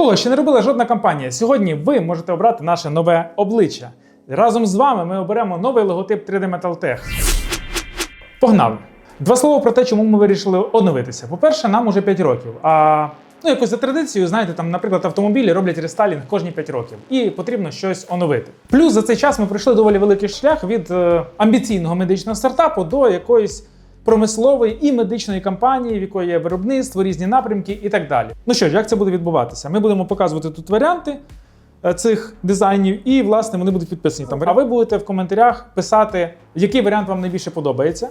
Такого ще не робила жодна компанія. Сьогодні ви можете обрати наше нове обличчя. Разом з вами ми оберемо новий логотип 3D Metal Tech. Погнали! Два слова про те, чому ми вирішили оновитися. По-перше, нам уже 5 років. А ну, якось за традицією, знаєте, там, наприклад, автомобілі роблять рестайлінг кожні 5 років, і потрібно щось оновити. Плюс за цей час ми пройшли доволі великий шлях від е, амбіційного медичного стартапу до якоїсь промислової і медичної компанії, в якої є виробництво, різні напрямки і так далі. Ну що ж, як це буде відбуватися? Ми будемо показувати тут варіанти е, цих дизайнів, і власне вони будуть підписані там. А ви будете в коментарях писати, який варіант вам найбільше подобається.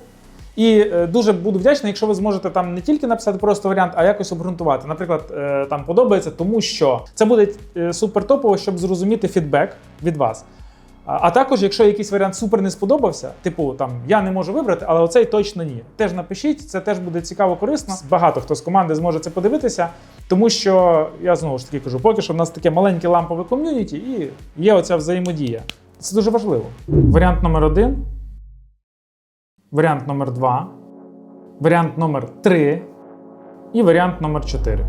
І е, дуже буду вдячний, якщо ви зможете там не тільки написати просто варіант, а якось обґрунтувати. Наприклад, е, там подобається, тому що це буде супер топово, щоб зрозуміти фідбек від вас. А, також, якщо якийсь варіант супер не сподобався, типу там я не можу вибрати, але оцей точно ні. Теж напишіть, це теж буде цікаво, корисно. Багато хто з команди зможе це подивитися, тому що я знову ж таки кажу, поки що в нас таке маленьке лампове ком'юніті, і є оця взаємодія. Це дуже важливо. Варіант номер один, варіант номер два, варіант номер три і варіант номер 4.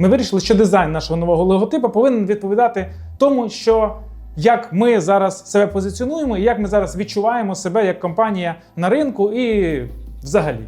Ми вирішили, що дизайн нашого нового логотипу повинен відповідати тому, що як ми зараз себе позиціонуємо і як ми зараз відчуваємо себе як компанія на ринку і взагалі.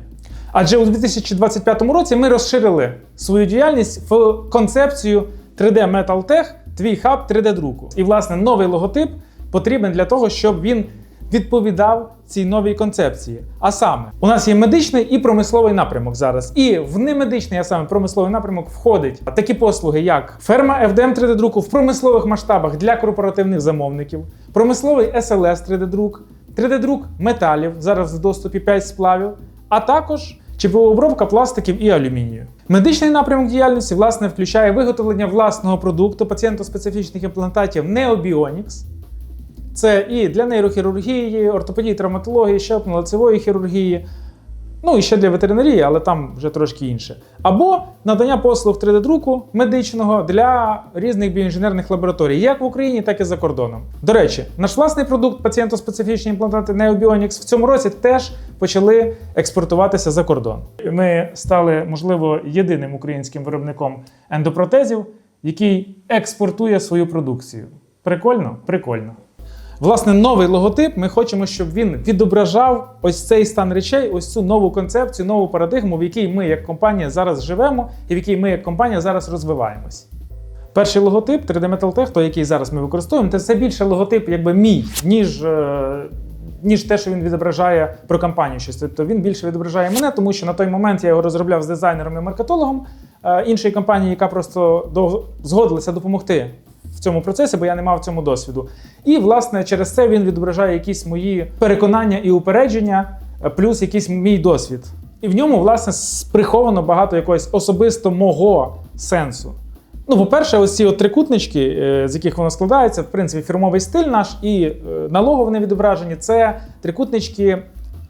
Адже у 2025 році ми розширили свою діяльність в концепцію 3D Metal Tech, твій хаб 3D-друку. І, власне, новий логотип потрібен для того, щоб він відповідав цій новій концепції. А саме, у нас є медичний і промисловий напрямок зараз. І в немедичний, а саме промисловий напрямок, входить такі послуги, як ферма FDM 3D-друку в промислових масштабах для корпоративних замовників, промисловий SLS 3D-друк, 3D-друк металів, зараз в доступі 5 сплавів, а також ЧПО-обробка пластиків і алюмінію. Медичний напрямок діяльності власне включає виготовлення власного продукту пацієнтоспецифічних імплантатів Neobionics. Це і для нейрохірургії, ортопедії, травматології, щелепно-лицевої хірургії, ну і ще для ветеринарії, але там вже трошки інше. Або надання послуг 3D-друку медичного для різних біоінженерних лабораторій, як в Україні, так і за кордоном. До речі, наш власний продукт пацієнтоспецифічні імплантати Neobionics в цьому році теж почали експортуватися за кордон. Ми стали, можливо, єдиним українським виробником ендопротезів, який експортує свою продукцію. Прикольно? Прикольно. Власне, новий логотип. Ми хочемо, щоб він відображав ось цей стан речей, ось цю нову концепцію, нову парадигму, в якій ми як компанія зараз живемо, і в якій ми як компанія зараз розвиваємось. Перший логотип 3D Metal Tech, той, який зараз ми використовуємо, це більше логотип, якби мій, ніж. е, Ніж те, що він відображає про компанію щось. Тобто він більше відображає мене, тому що на той момент я його розробляв з дизайнером і маркетологом е, іншої компанії, яка просто згодилася допомогти в цьому процесі, бо я не мав в цьому досвіду. І, власне, через це він відображає якісь мої переконання і упередження, е, плюс якийсь мій досвід. І в ньому, власне, с- приховано багато якогось особисто мого сенсу. Ну, по-перше, ось ці от трикутнички, е, з яких воно складається, в принципі, фірмовий стиль наш і е, налогово вони відображені. Це трикутнички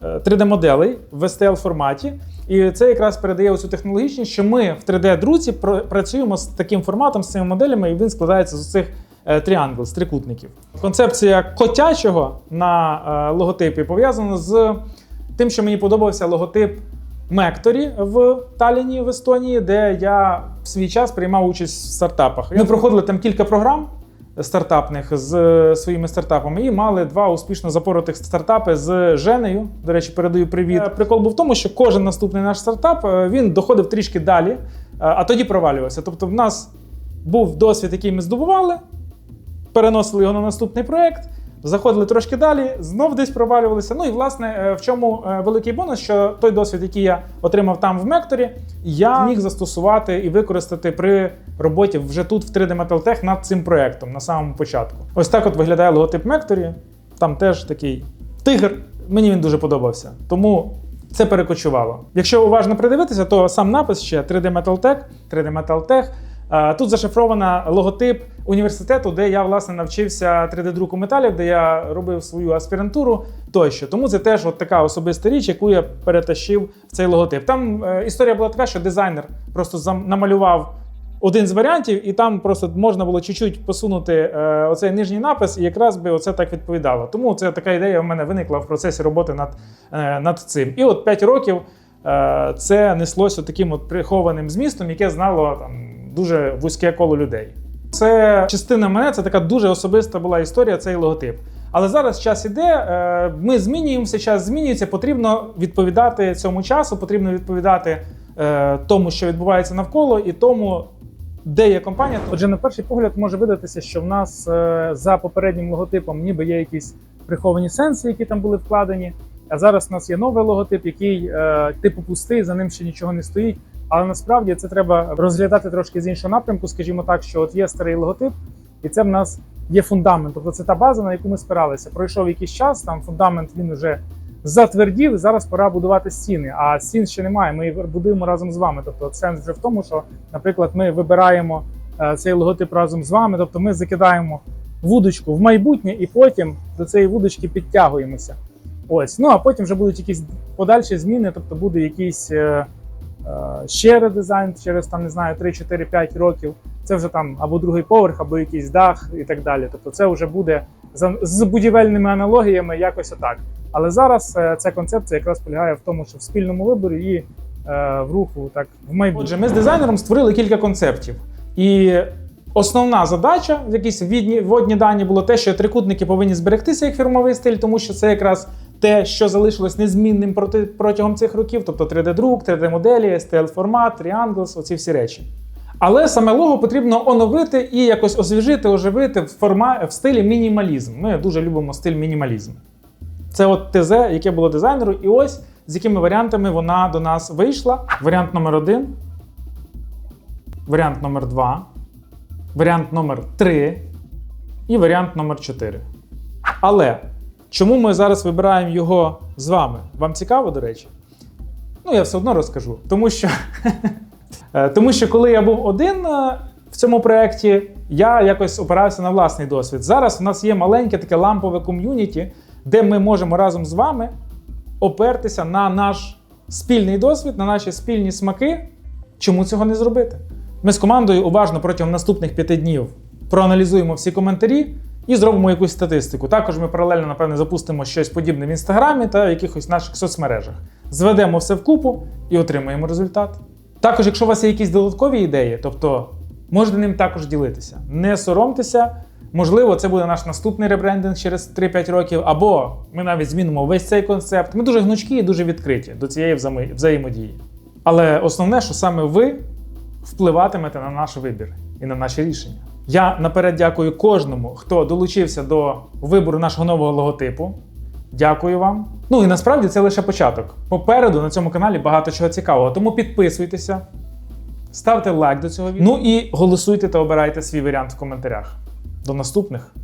е, 3D-моделей в STL форматі. І це якраз передає оцю технологічність, що ми в 3D-друці пр- працюємо з таким форматом, з цими моделями, і він складається з цих тріангл, з трикутників. Концепція котячого на е, логотипі пов'язана з тим, що мені подобався логотип Мекторі в Талліні в Естонії, де я в свій час приймав участь в стартапах. Ми проходили там кілька програм стартапних з е, своїми стартапами і мали два успішно запоротих стартапи з Женею. До речі, передаю привіт. Е, Прикол був в тому, що кожен наступний наш стартап е, він доходив трішки далі, а тоді провалювався. Тобто, в нас був досвід, який ми здобували, переносили його на наступний проект. Заходили трошки далі, знов десь провалювалися. Ну і власне е, в чому е, великий бонус, що той досвід, який я отримав там в Мекторі, я міг застосувати і використати при роботі вже тут в 3D Metal Tech над цим проектом на самому початку. Ось так от виглядає логотип Мекторі. Там теж такий тигр. Мені він дуже подобався. Тому це перекочувало. Якщо уважно придивитися, то сам напис ще 3D Metal Tech, 3D Metal Tech. Е, Тут зашифрована логотип університету, де я власне навчився 3D-друку металів, де я робив свою аспірантуру тощо. Тому це теж от така особиста річ, яку я перетащив в цей логотип. Там е, історія була така, що дизайнер просто намалював один з варіантів, і там просто можна було чуть-чуть посунути е, оцей нижній напис, і якраз би оце так відповідало. Тому це така ідея в мене виникла в процесі роботи над, над цим. І от 5 років це неслося таким от прихованим змістом, яке знало там дуже вузьке коло людей. Це частина мене, це така дуже особиста була історія, цей логотип. Але зараз час іде, е, ми змінюємося, час змінюється. Потрібно відповідати цьому часу, потрібно відповідати е, тому, що відбувається навколо, і тому, де є компанія. Отже, на перший погляд може видатися, що в нас е, за попереднім логотипом ніби є якісь приховані сенси, які там були вкладені. А зараз у нас є новий логотип, який типу пустий, за ним ще нічого не стоїть. Але насправді це треба розглядати трошки з іншого напрямку. Скажімо так, що от є старий логотип, і це в нас є фундамент. Тобто це та база, на яку ми спиралися. Пройшов якийсь час, там фундамент він вже затвердів. Зараз пора будувати стіни. А стін ще немає. Ми будуємо разом з вами. Тобто, сенс вже в тому, що, наприклад, ми вибираємо е, цей логотип разом з вами. Тобто, ми закидаємо вудочку в майбутнє, і потім до цієї вудочки підтягуємося. Ось, ну а потім вже будуть якісь подальші зміни, тобто буде якийсь е, ще редизайн через там не знаю 3-4-5 років. Це вже там або другий поверх, або якийсь дах і так далі. Тобто, це вже буде з будівельними аналогіями якось отак. Але зараз е, ця концепція якраз полягає в тому, що в спільному виборі і е, в руху так в майбутнє. Отже, ми з дизайнером створили кілька концептів. І основна задача, якісь відні, дані, було те, що трикутники повинні зберегтися як фірмовий стиль, тому що це якраз те, що залишилось незмінним протягом цих років, тобто 3D-друк, 3D-моделі, STL-формат, Triangles, оці всі речі. Але саме лого потрібно оновити і якось освіжити, оживити в, форма... в стилі мінімалізм. Ми дуже любимо стиль мінімалізм. Це от ТЗ, яке було дизайнеру, і ось з якими варіантами вона до нас вийшла. Варіант номер один, варіант номер два, варіант номер три і варіант номер 4. Але чому ми зараз вибираємо його з вами? Вам цікаво, до речі? Ну, я все одно розкажу. Тому що, Е, тому що коли я був один е, в цьому проєкті, я якось опирався на власний досвід. Зараз у нас є маленьке таке лампове ком'юніті, де ми можемо разом з вами опертися на наш спільний досвід, на наші спільні смаки. Чому цього не зробити? Ми з командою уважно протягом наступних п'яти днів проаналізуємо всі коментарі і зробимо якусь статистику. Також ми паралельно, напевне, запустимо щось подібне в інстаграмі та в якихось наших соцмережах. Зведемо все вкупу і отримаємо результат. Також, якщо у вас є якісь додаткові ідеї, тобто можете ним також ділитися. Не соромтеся. Можливо, це буде наш наступний ребрендинг через 3-5 років, або ми навіть змінимо весь цей концепт. Ми дуже гнучкі і дуже відкриті до цієї взаємодії. Але основне, що саме ви впливатимете на наш вибір і на наші рішення. Я наперед дякую кожному, хто долучився до вибору нашого нового логотипу. Дякую вам. Ну і насправді це лише початок. Попереду на цьому каналі багато чого цікавого. Тому підписуйтеся, ставте лайк до цього відео. Ну і голосуйте та обирайте свій варіант в коментарях. До наступних!